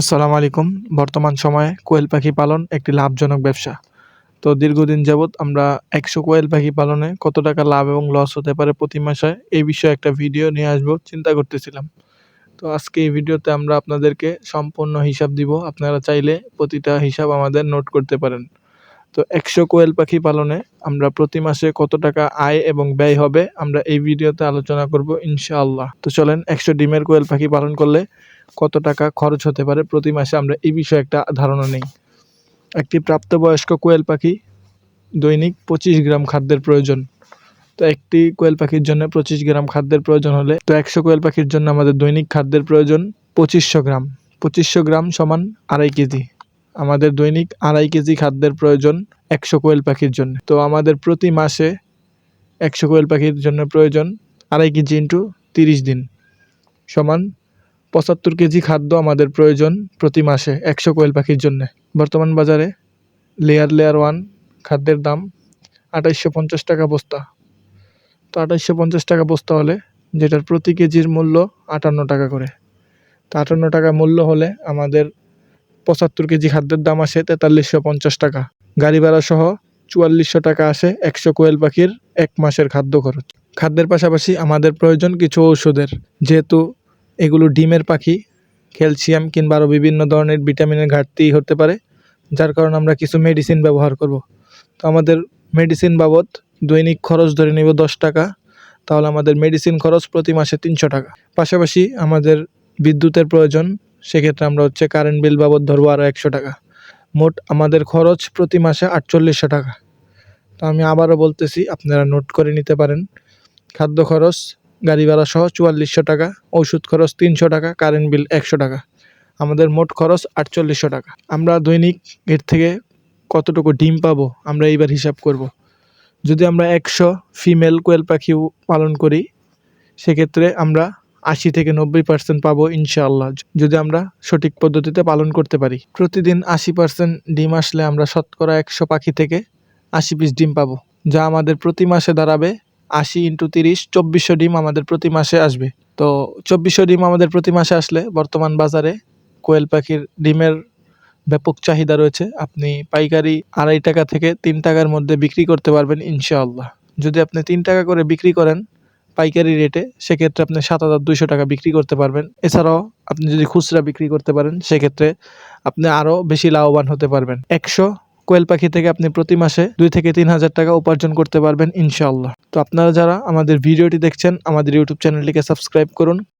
আসসালামু আলাইকুম। বর্তমান সময়ে কোয়েল পাখি পালন একটি লাভজনক ব্যবসা। তো দীর্ঘদিন যাবৎ আমরা একশো কোয়েল পাখি পালনে কত টাকা লাভ এবং লস হতে পারে প্রতি মাসে, এই বিষয়ে একটা ভিডিও নিয়ে আসব, চিন্তা করতেছিলাম। তো আজকে এই ভিডিওতে আমরা আপনাদেরকে সম্পূর্ণ হিসাব দিব। আপনারা চাইলে প্রতিটা হিসাব আমাদের নোট করতে পারেন। তো একশো কোয়েল পাখি পালনে আমরা প্রতি মাসে কত টাকা আয় এবং ব্যয় হবে, আমরা এই ভিডিওতে আলোচনা করব ইনশাআল্লাহ। তো চলেন, একশো ডিমের কোয়েল পাখি পালন করলে কত টাকা খরচ হতে পারে প্রতি মাসে? আমরা এই বিষয়ে একটা ধারণা নেই। একটি প্রাপ্তবয়স্ক কোয়েল পাখি দৈনিক পঁচিশ গ্রাম খাদ্যের প্রয়োজন। তো একটি কোয়েল পাখির জন্য পঁচিশ গ্রাম খাদ্যের প্রয়োজন হলে তো একশো কোয়েল পাখির জন্য আমাদের দৈনিক খাদ্যের প্রয়োজন পঁচিশশো গ্রাম। পঁচিশশো গ্রাম সমান আড়াই কেজি। আমাদের দৈনিক আড়াই কেজি খাদ্যের প্রয়োজন একশো কোয়েল পাখির জন্য। তো আমাদের প্রতি মাসে একশো কোয়েল পাখির জন্য প্রয়োজন আড়াই কেজি ইন্টু তিরিশ দিন সমান পঁচাত্তর কেজি খাদ্য আমাদের প্রয়োজন প্রতি মাসে একশো কোয়েল পাখির জন্যে। বর্তমান বাজারে লেয়ার লেয়ার ওয়ান খাদ্যের দাম আঠাইশশো পঞ্চাশ টাকা বস্তা। তো আঠাইশশো পঞ্চাশ টাকা বস্তা হলে যেটার প্রতি কেজির মূল্য আটান্ন টাকা করে। তো আটান্ন টাকা মূল্য হলে আমাদের পঁচাত্তর কেজি খাদ্যের দাম আসে তেতাল্লিশশো পঞ্চাশ টাকা। গাড়ি ভাড়া সহ চুয়াল্লিশশো টাকা আসে একশো কোয়েল পাখির এক মাসের খাদ্য খরচ। খাদ্যের পাশাপাশি আমাদের প্রয়োজন কিছু ঔষধের। যেহেতু এগুলো ডিমের পাখি, ক্যালসিয়াম কিংবা আরও বিভিন্ন ধরনের ভিটামিনের ঘাটতি হতে পারে, যার কারণে আমরা কিছু মেডিসিন ব্যবহার করব। তো আমাদের মেডিসিন বাবদ দৈনিক খরচ ধরে নিব দশ টাকা, তাহলে আমাদের মেডিসিন খরচ প্রতি মাসে তিনশো টাকা। পাশাপাশি আমাদের বিদ্যুতের প্রয়োজন, সেক্ষেত্রে আমরা হচ্ছে কারেন্ট বিল বাবদ ধরবো আরও একশো টাকা। মোট আমাদের খরচ প্রতি মাসে আটচল্লিশশো টাকা। তো আমি আবারও বলতেছি, আপনারা নোট করে নিতে পারেন। খাদ্য খরচ গাড়ি ভাড়া সহ চুয়াল্লিশশো টাকা, ওষুধ খরচ তিনশো টাকা কারেন্ট বিল একশো টাকা। আমাদের মোট খরচ আটচল্লিশশো টাকা। আমরা দৈনিক এর থেকে কতটুকু ডিম পাবো, আমরা এইবার হিসাব করব। যদি আমরা একশো ফিমেল কোয়েল পাখি পালন করি, সেক্ষেত্রে আমরা আশি থেকে নব্বই পার্সেন্ট পাবো ইনশাআল্লাহ, যদি আমরা সঠিক পদ্ধতিতে পালন করতে পারি। প্রতিদিন আশি পার্সেন্ট ডিম আসলে আমরা শতকরা একশো পাখি থেকে আশি পিস ডিম পাবো, যা আমাদের প্রতি মাসে দাঁড়াবে আশি ইন্টু তিরিশ, চব্বিশশো ডিম আমাদের প্রতি মাসে আসবে। তো চব্বিশশো ডিম আমাদের প্রতি মাসে আসলে বর্তমান বাজারে কোয়েল পাখির ডিমের ব্যাপক চাহিদা রয়েছে। আপনি পাইকারি আড়াই টাকা থেকে তিন টাকার মধ্যে বিক্রি করতে পারবেন ইনশাআল্লাহ। যদি আপনি তিন টাকা করে বিক্রি করেন পাইকারি রেটে, সেক্ষেত্রে আপনি সাত হাজার দুইশো টাকা বিক্রি করতে পারবেন। এছাড়াও আপনি যদি খুচরা বিক্রি করতে পারেন, সেক্ষেত্রে আপনি আরও বেশি লাভবান হতে পারবেন। একশো কোয়েল পাখি থেকে আপনি প্রতি মাসে দুই থেকে তিন হাজার টাকা উপার্জন করতে পারবেন ইনশাল্লাহ তো আপনারা যারা আমাদের ভিডিওটি দেখছেন, আমাদের ইউটিউব চ্যানেলটিকে সাবস্ক্রাইব করুন।